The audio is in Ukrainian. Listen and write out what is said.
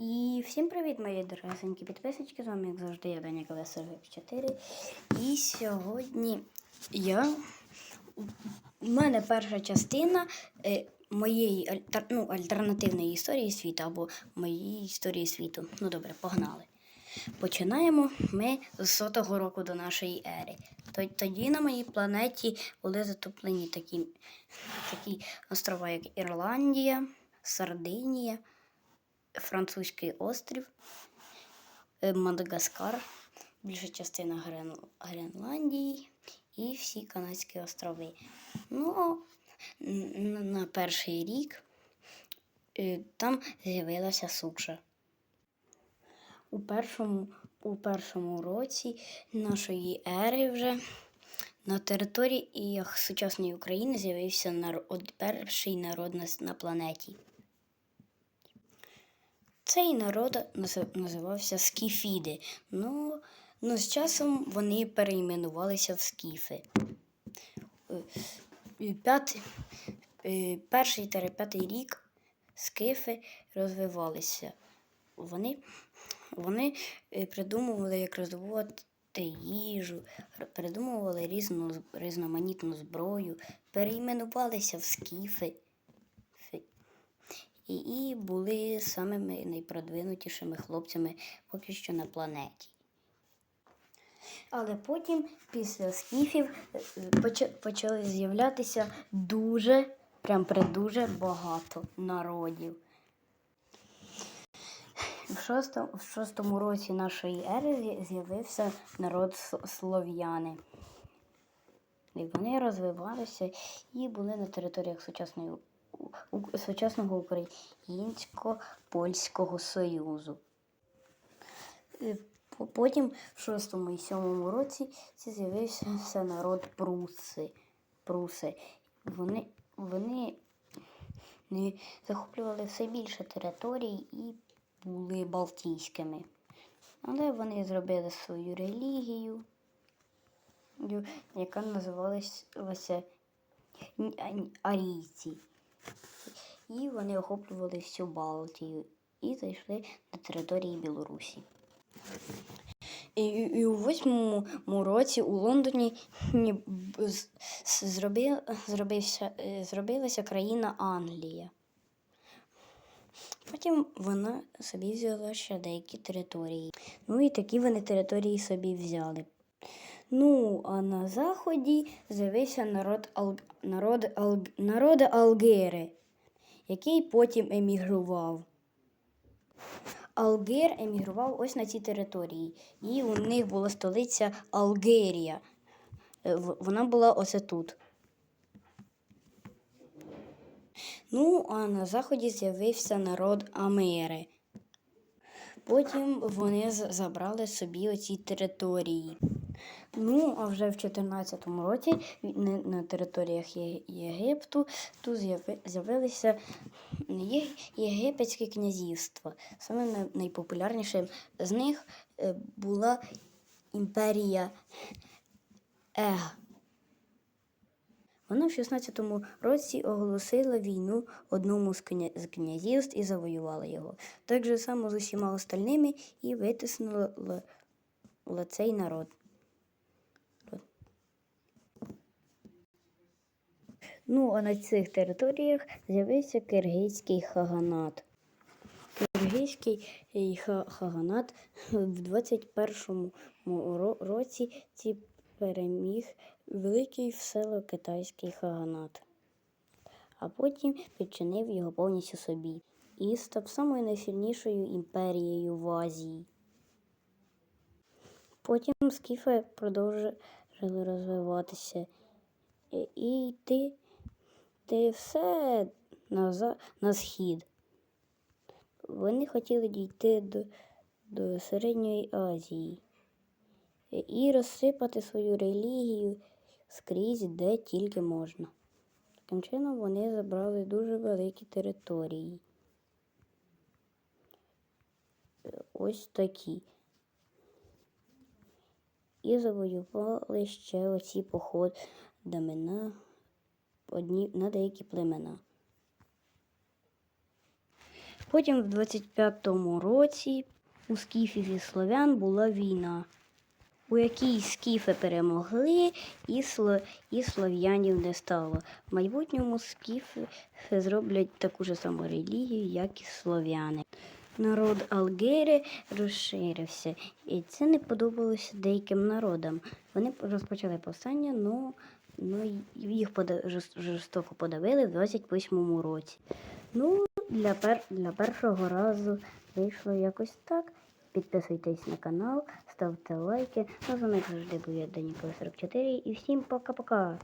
І всім привіт, мої дорогесенькі підписочки. З вами, як завжди, я Даня Колесо 4. І сьогодні я. У мене перша частина е, моєї альтер... ну, альтернативної історії світу або моєї історії світу. Ну добре, погнали. Починаємо ми з сотого року до нашої ери. Тоді на моїй планеті були затоплені такі, такі острова, як Ірландія, Сардинія, Французький острів, е, Мадагаскар, більша частина Грен... Гренландії і всі Канадські острови. Ну, на перший рік е, там з'явилася суша. У першому, у першому році нашої ери вже на території сучасної України з'явився народ, перший народ на планеті. Цей народ називався Скіфіди. Ну, ну, з часом вони перейменувалися в скіфи. Е, е, перший та п'ятий рік скифи розвивалися. Вони, вони е, придумували, як роздобувати їжу, придумували різну, різноманітну зброю, перейменувалися в скіфи. І, і були самими найпродвинутішими хлопцями поки що на планеті. Але потім, після скіфів, почали з'являтися дуже, прям придуже багато народів. В шостому, в шостому році нашої ери з'явився народ слов'яни. І вони розвивалися і були на територіях сучасної, сучасного Українсько-Польського Союзу. Е, Потім в шостому і сьомому році з'явився народ Пруси. Пруси. Вони, вони захоплювали все більше територій і були балтійськими. Але вони зробили свою релігію, яка називалася арійці. І вони охоплювали всю Балтію і зайшли на території Білорусі. І, і у восьмому році у Лондоні зробив, зробився, е, зробилася країна Англія. Потім вона собі взяла ще деякі території. Ну і такі вони території собі взяли. Ну, а на заході з'явився народ, Ал... народ, Ал... народ Алгери, який потім емігрував. Алгир емігрував ось на ці території. І у них була столиця Алгерія. Е, Вона була оце тут. Ну, а на заході з'явився народ Амери. Потім вони забрали собі оці території. Ну, а вже в 14-му році на- територіях Єгипту тут з'явилися єгипетське князівство. Саме найпопулярнішим з них е, була імперія Ег. Вона в 16-му році оголосила війну одному з, князівств і завоювала його. Так же само з усіма остальними і витиснула цей народ. Ну, а на цих територіях з'явився киргизький хаганат. Киргизький е, хаганат в 21-му році ці переміг великий всело-китайський хаганат, а потім підчинив його повністю собі і став самою найсильнішою імперією в Азії. Потім скіфи продовжили розвиватися і- і йти, йти все на, на схід. Вони хотіли дійти до, до Середньої Азії і розсипати свою релігію скрізь, де тільки можна. Таким чином вони забрали дуже великі території. Ось такі. І завоювали ще оці походами на, одні, на деякі племена. Потім в 25-му році у скіфів і слов'ян була війна, у якій скіфи перемогли і, сло, і слов'янів не стало. В майбутньому скіфи зроблять таку ж саму релігію, як і слов'яни. Народ Алгери розширився, і це не подобалося деяким народам. Вони розпочали повстання, ну, ну їх жорстоко подавили в 28-му році. Ну, для, пер... для першого разу вийшло якось так. Підписуйтесь на канал, ставте лайки. Ну, з вами завжди був я Данікова 44 і всім пока-пока.